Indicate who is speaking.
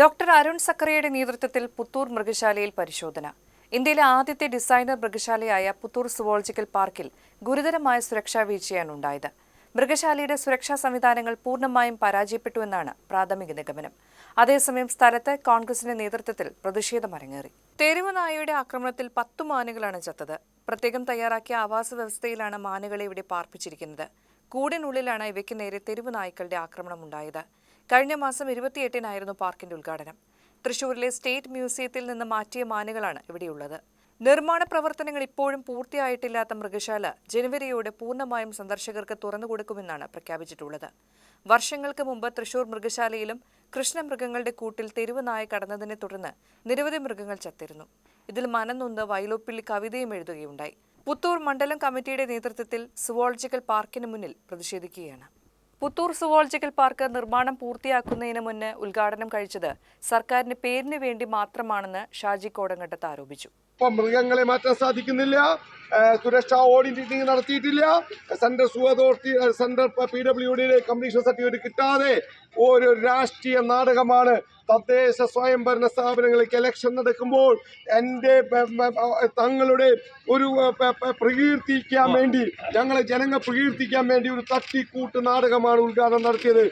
Speaker 1: Doctor Arun സക്കറിയയുടെ നേതൃത്വത്തിൽ പുത്തൂർ മൃഗശാലയിൽ പരിശോധന. ഇന്ത്യയിലെ ആദ്യത്തെ ഡിസൈനർ മൃഗശാലയായ പുത്തൂർ സുവോളജിക്കൽ പാർക്കിൽ ഗുരുതരമായ സുരക്ഷാ വീഴ്ചയാണ് ഉണ്ടായത്. മൃഗശാലയുടെ സുരക്ഷാ സംവിധാനങ്ങൾ പൂർണമായും പരാജയപ്പെട്ടുവെന്നാണ് പ്രാഥമിക നിഗമനം. അതേസമയം സ്ഥലത്ത് കോൺഗ്രസിന്റെ നേതൃത്വത്തിൽ പ്രതിഷേധം അരങ്ങേറി. തെരുവ് നായയുടെ ആക്രമണത്തിൽ പത്തു മാനുകളാണ് ചത്തത്. പ്രത്യേകം തയ്യാറാക്കിയ ആവാസ വ്യവസ്ഥയിലാണ് മാനുകളെ ഇവിടെ പാർപ്പിച്ചിരിക്കുന്നത്. കൂടിനുള്ളിലാണ് ഇവയ്ക്ക് നേരെ തെരുവ് നായ്ക്കളുടെ ആക്രമണം ഉണ്ടായത്. കഴിഞ്ഞ മാസം ഇരുപത്തിയെട്ടിനായിരുന്നു പാർക്കിന്റെ ഉദ്ഘാടനം. തൃശൂരിലെ സ്റ്റേറ്റ് മ്യൂസിയത്തിൽ നിന്ന് മാറ്റിയ മാനുകളാണ് ഇവിടെയുള്ളത്. നിർമ്മാണ പ്രവർത്തനങ്ങൾ ഇപ്പോഴും പൂർത്തിയായിട്ടില്ലാത്ത മൃഗശാല ജനുവരിയോടെ പൂർണമായും സന്ദർശകർക്ക് തുറന്നുകൊടുക്കുമെന്നാണ് പ്രഖ്യാപിച്ചിട്ടുള്ളത്. വർഷങ്ങൾക്ക് മുമ്പ് തൃശൂർ മൃഗശാലയിലും കൃഷ്ണമൃഗങ്ങളുടെ കൂട്ടിൽ തെരുവ് നായ കടന്നതിനെ തുടർന്ന് നിരവധി മൃഗങ്ങൾ ചത്തിരുന്നു. ഇതിൽ മനംനൊന്ന് വയലോപ്പിള്ളി കവിതയും എഴുതുകയുണ്ടായി. പുത്തൂർ മണ്ഡലം കമ്മിറ്റിയുടെ നേതൃത്വത്തിൽ സുവോളജിക്കൽ പാർക്കിന് മുന്നിൽ പ്രതിഷേധിക്കുകയാണ്. പുത്തൂർ സുവോളജിക്കൽ പാർക്ക് നിർമ്മാണം പൂർത്തിയാക്കുന്നതിന് മുന്ന് ഉദ്ഘാടനം കഴിച്ചത് സർക്കാരിന്റെ പേരിന് വേണ്ടി മാത്രമാണെന്ന് ഷാജി കോടങ്ങട്ടത്ത് ആരോപിച്ചു.
Speaker 2: മൃഗങ്ങളെ മാറ്റാൻ സാധിക്കുന്നില്ല. സുരക്ഷാ ഓഡിറ്റിംഗ് നടത്തിയിട്ടില്ല. Central zoo authority central P W ഡിയുടെ കമ്മീഷൻ സർട്ടിഫിക്കറ്റ് കിട്ടാതെ ഒരു രാഷ്ട്രീയ നാടകമാണ്. തദ്ദേശ സ്വയംഭരണ സ്ഥാപനങ്ങളിലേക്ക് ഇലക്ഷൻ നടക്കുമ്പോൾ എന്റെ തങ്ങളുടെ ഒരു പ്രകീർത്തിക്കാൻ വേണ്ടി ഞങ്ങളെ ജനങ്ങൾ പ്രകീർത്തിക്കാൻ വേണ്ടി ഒരു തട്ടിക്കൂട്ട് നാടകമാണ് ഉദ്ഘാടനം നടത്തിയത്.